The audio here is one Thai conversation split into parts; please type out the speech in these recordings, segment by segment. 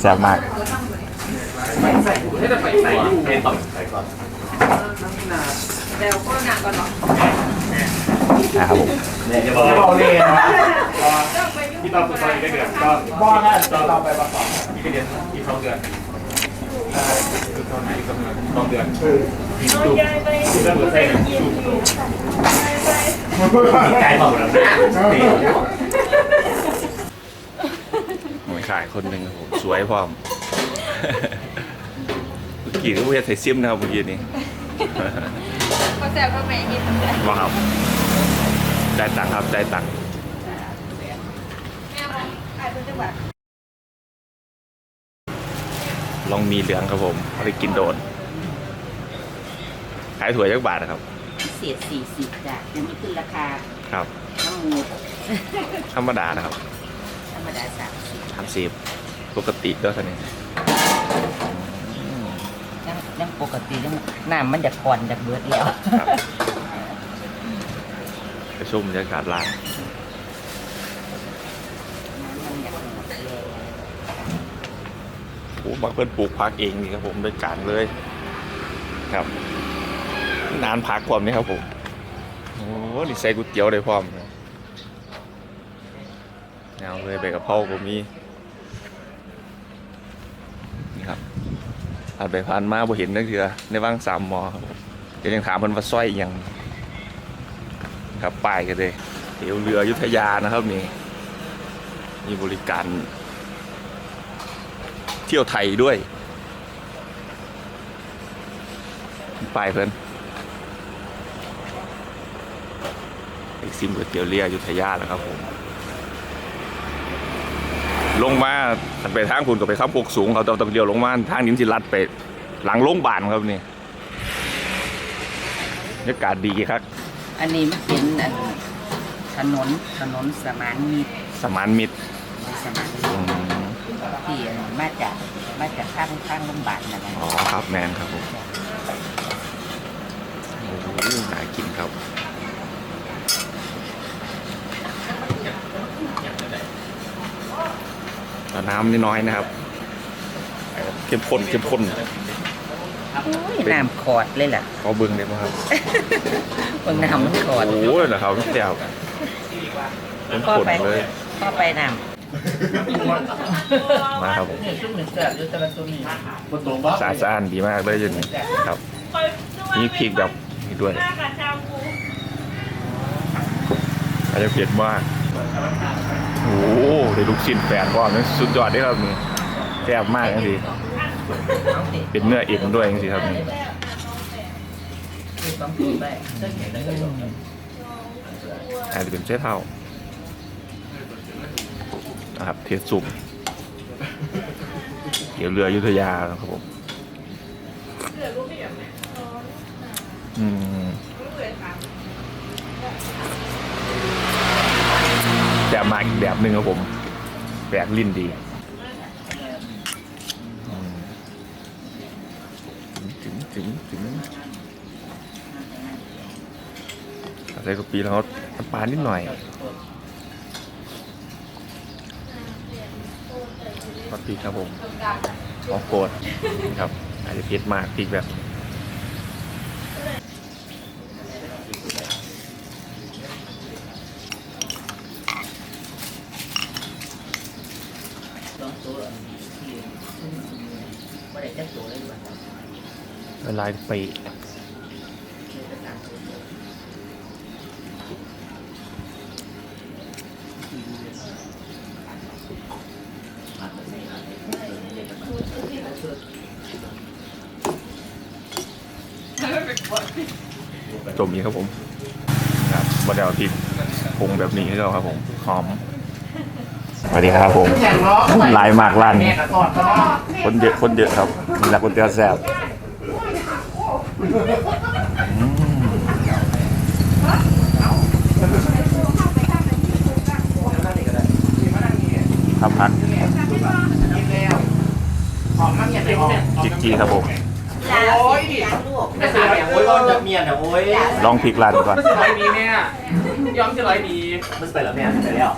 แซ่บมากให้จะไปใส่เนต่อใส่ก่อนเดี๋ยวโฆษณาก่อนเนาะนะครับผมเนี่ยจะบอกเลยนะที่ต้องตอนนี้ก็เดือนก็บอกนะเราไปประกอบที่ก็เดือนที่สองเดือนคือตอนไหนก็สองเดือนเออดูที่เริ่มเปิดเส้นดูใจเบาแล้วนะ ขายคนหนึ่งครับผมสวยพร้อมเมื่อกี้ก็เวียใส่ซิมนะครับเมื่อกี้นี้ก็แซ่บก็ไม่กินแม่ว้าวได้ตังค์ครับได้ตังค์บอกขายเป็นจังหวัดลองมีเหลืองครับผมเอาไปกินโดน ขายถั่วยักบาทนะครับ พิเศษสี่สิบจ้ะยังไม่ขึ้นราคา ครับ น้ำมูดธรรมดานะครับธ รรมดาสามสิบสามสิบปกติก็เท่านี้น้ำน้ำปกติน้ำน้ำมันจะคอนจากเบิดแล้วครับไปชมบรรยากาศร้านน้ำมันอยากหมดเลยโอ้บางเพื่อนปลูกพักเองนี่ครับผมโดยการเลย ครับ นานพักความนี้ครับผม โอ้นี่ใส่ก๋วยเตี๋ยวได้พร้อมเลย เอาเลยไปกับพ่อก็มีนี่ครับผ่านไปผ่านมาบ่เห็นนั่นคือในว่างสามมอครับเดี๋ยวยังถามเพิ่นว่าสร้อยอยังครับป้ายกันเลยเตี๋ยวเรือยุทธยานะครับนี่มีบริการ เที่ยวไทยด้วยป้ายเพิ่นไอซิมก๋วยเตี๋ยวเรือยุทธยาแล้วครับผม ลงมาถัดไปทางคุณก็ไปข้ามปกสูงเขาต้องต้องเดียวลงมาทางนี้สิลัดไปหลังโรงพยาบาลครับนี่บรรยากาศดีครับ อันนี้มันเป็นอันถนนถนนสมานมิตรสมานมิตรสมานมิตอืรมที่มาจากมาจากข้างข้างโรงพยาบาลนั่นแหละอ๋อครับแมนครับผมโอ้โหน่ากินครับ แต่น้ำนี่น้อยนะครับเข้มข้นเข้มข้นโอ้ยน้ำขอดเลยล่ะขอเบิ้งได้ไหมครับเบิ่งน้ำมันขอดโอ้ยเหรอครับแจ่วเป็นพ่อขนไปเลยพ่อไปน้มาครับผมำชุ่มหนึ่งเสืออยู่แต่ละตัวนี้บนตรงบ้าสะอาดสะอ้านดีมากเลยอยินครับมีพริกแบบนี้ด้วยอาจจะเผ็ดมาก โอ้โหได้ลูกชิ้นแปดก้อนี่สุดยอดได้ครับนี่แซ่บมากจริงๆเป็นเนื้อเอ็นด้วยจริงๆครับนี่อาจจะเป็นเส้เท่านะครับเทสซุปเดี๋ยวเรือยุธยาครับผมอืม แบบมาอีกแบบหนึ่งครับผมแปลกลิ้นดีถึงถึงถึงใส่กะปิแล้วน้ำปลานิดหน่อยกะปิครับผมออกโกดครับ อาจจะเผ็ดมากพริกแบบได้จักตัวเลยว่ะ ละลายไปจมนี้ครับผมครับบดเดวพริกปรุงแบบนี้ให้เราครับผมหอมสวัสดีครับผมอย่างเนาะลายมากลั่นแม่กระสอดก็ได้คนเยอะคนเยอะครับมีหลักคนเตียวแซ่บอืม ครับพักหอมมากอย่างไรหอมจิกจีครับผมโอ้ยดิไม่ใช่เนี่ยโอ้ยร้อนจากเมียเนี่ยโอ้ยลองพริกลั่นก่อนร้อยดีแม่ยอมจะร้อยดีมันไปแล้วแม่ไปแล้ว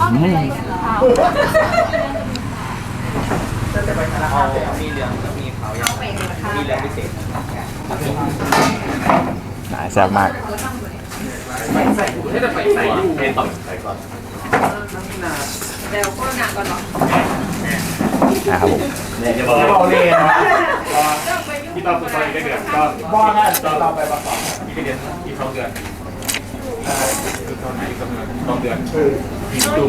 อ้อมไปไหนกันเหรอมีเหลืองก็มีขาวยังมี เหลืองพิเศษหนาแซ่บมากใส่ให้จะไปใส่อยู่เป็นต่อใส่ก่อนเดี๋ยวก็หนักก่อนเนาะนะครับผมเนี่ยจะบอกจะบอกเลยนะที่ต้องไปได้เดือนก็บอกนะเราไปประกอบที่เดือนที่เขาเดือนคือเท่าไหร่กำลังต้องเดือนที่ดู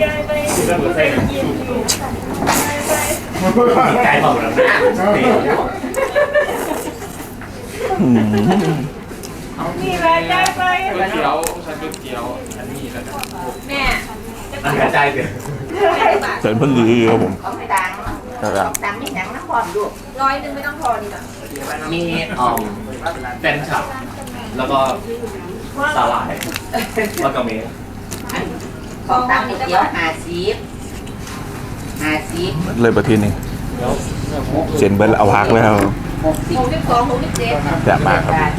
ที่ระเบิดใส่ใจเบาแล้วนะ อืมนี่แหละย้ายไปก๋วยเตี๋ยวฉันก๋วยเตี๋ยวอันนี้แล้วกันแม่อันกระจายเดือนเสริมเพิ่งดีครับผมของไม่ดังครับดังนี่หนังน้ำพร้อมดูร้อยหนึ่งไม่ต้องพอนี่หรอมีอ่อมแฟนฉับแล้วก็สาหร่ายแล้วก็เมสของตังก๋วยเตี๋ยวหาซีฟหาซีฟเลยประทีนี้เซ็นเบิร์ดเอาพักแล้ว หกสิบหกสิบสองหกสิบเจ็ดแซ่บมากครับบาท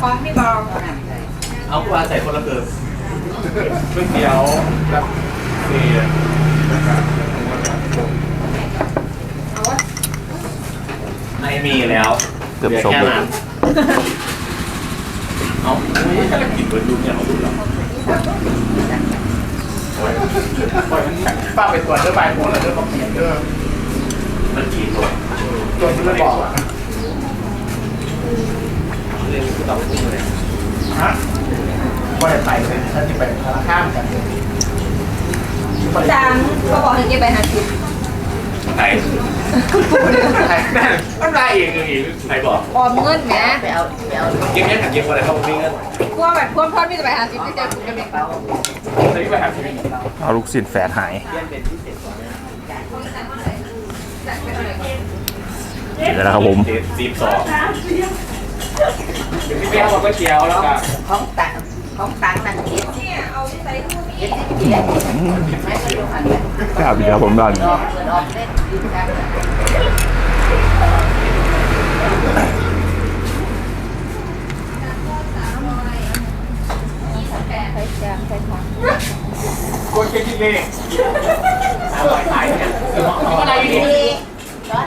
ของพี่บอลเท่านั้นเลยเอาปลาใส่คนละเกินก๋วยเตี๋ยวกับเสียเอาวะไม่มีแล้วเกือบสมแค่เลยนั้นเอาไม่ถ้ากินเบิร์ดยุคเนี่ยเอาดูแล้วป้าไปตรวจเรื่องใบโพลแล้วเรื่องของเขียนเรื่อง มันกี่ตัวตัวที่ไม่บอกอะเรื่องที่ต้องพูดเลยฮะว่าจะไปเลยถ้าจะไปพาราข้ามกันจางเขาบอกให้เก็บไปหาสิบใครใครนั่นน้ำลายเองเองใครบอกออมเงินแหมไปเอาไปเอาเก็บเงินกับเก็บอะไรเข้าไปเงินกลัวแบบพวกพ่อพี่จะไปหาสิบที่เจอคุณกันเด็กเป๋าใส่ไปหาชีวิตเอาลูกศิษย์แฝดหาย เสร็จแล้วครับผม สิบสองพี่เปียบอกก๋วยเตี๋ยวแล้วก็ของตังของตังนั่นเจ็ดเนี่ยเอาที่ใส่คู่นี้เจ็ดสิบเจ็ดไม่ไปดูอันนี้กล้าบีครับผมดันดอกเปิดออกเล่นยืนกันใส่จางใส่ของ กดเก็บที่เลขอร่อยขายเนี่ยอะไรอยู่นี่ร้อน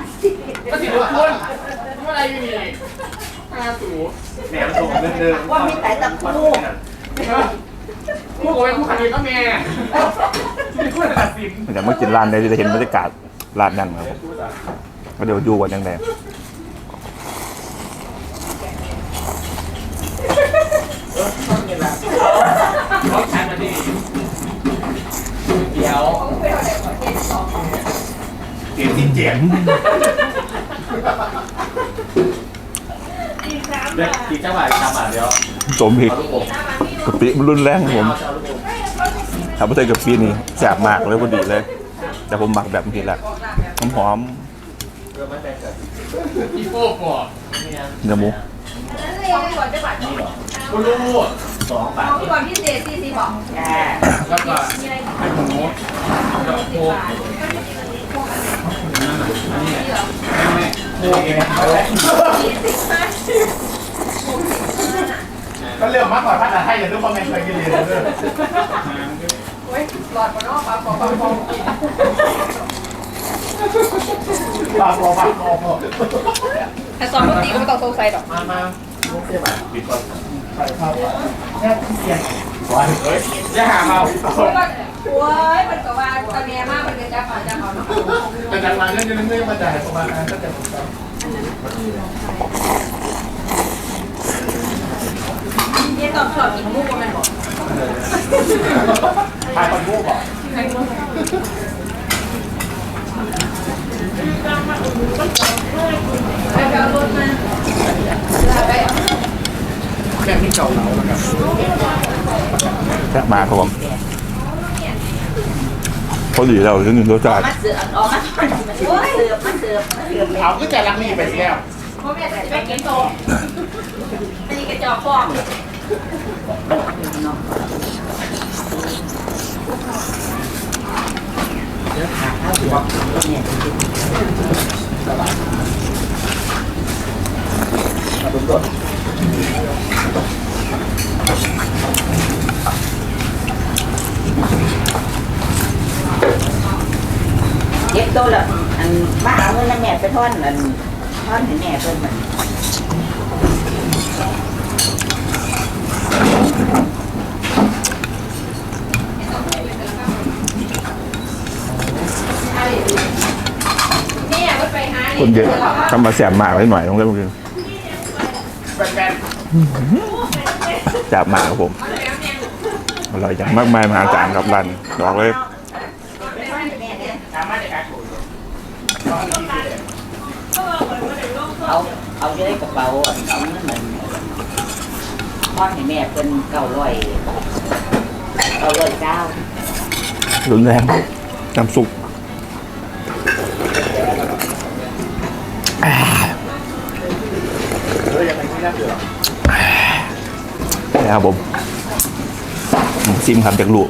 ก็สิบคนอะไรอยู่นี่ห้าสูแหนมส่งเดินเดินว่ามีแต่ตะคูคู่กับคู่ขันเองก็แม่คู่ตัดสินเดี๋ยวเมื่อกินร้านเนี่ยจะเห็นบรรยากาศร้านนั่นครับผมก็เดี๋ยวดูกันยังไง เขาใช้มาดีเดี๋ยว เดี๋ยวที่เจ็ดเด็กกี่จังหวัดจังหวัดเดียวสมผิดเอาลูกโป่งกะปิมันรุนแรงครับผมเอาลูกโป่งถ้าไม่ใช่กะปินี่แซ่บมากเลยพอดีเลย แต่ผมหมักแบบนี้แหละหอมอีโป้ก่อนๆเนื้อหมูของพี่บอลจะบาทนี่เหรอคุณลูกสองบาทของพี่บอลพิเศษสี่สิบบอกจ้าแล้วก็มีอะไรไข่หมูแล้วโคกโคกเอง ก็เรื่องมากกว่าพัฒนาไทยแต่ทุกคนไม่เคยกินเลยเรื่องเฮ้ยหลอดบนนอกปลาปลาปลาปลากินปลาโปปลาโปแต่ตอนปกติก็ไม่ต้องสงสัยหรอกมามาปิดก่อนใส่ข้าวแค่เสียงเฮ้ย อย่าหาเมาโอ้ยมันก็ว่าตอนนี้มากมันจะจับเอาจับเอาเนาะแต่จากนั้นเรื่องนี้มาจ่ายประมาณนั้นก็จะเนี่ยตอนสอบกินมุกมันบอกทายคนพูดบอกไปเอารถมาไปเอาแค่ที่เก่าเราแล้วกันแซ่บมากครับผมพอดีเราจะหนึ่งรสชาติมาเสือออกมาเสือมาเสือมาเสือมาเสือเอาก็จะรักนี่ไปแล้วพ่อแม่จะไปกินโตอันนี้กระจอกฟองอ โตละอันมาเอาเงินนะแม่ไปทอนอันทอนให้แม่เพิ่นมันเนี่ยมันไปหาคนเยอะทำมาแสบหมากไว้หน่อยต้องเล่นมือจับหมากครับผม อร่อยอย่างมากมายมหาศาลครับรันบอกเลย เอาเอาอยู่ในกระเป๋าอันเอาเงินมันทอให้แม่เพิ่นเก้าร้อยเก้าร้อยเก้ารุนแรงน้ำซุปนะครับผมซิมครับจากลูก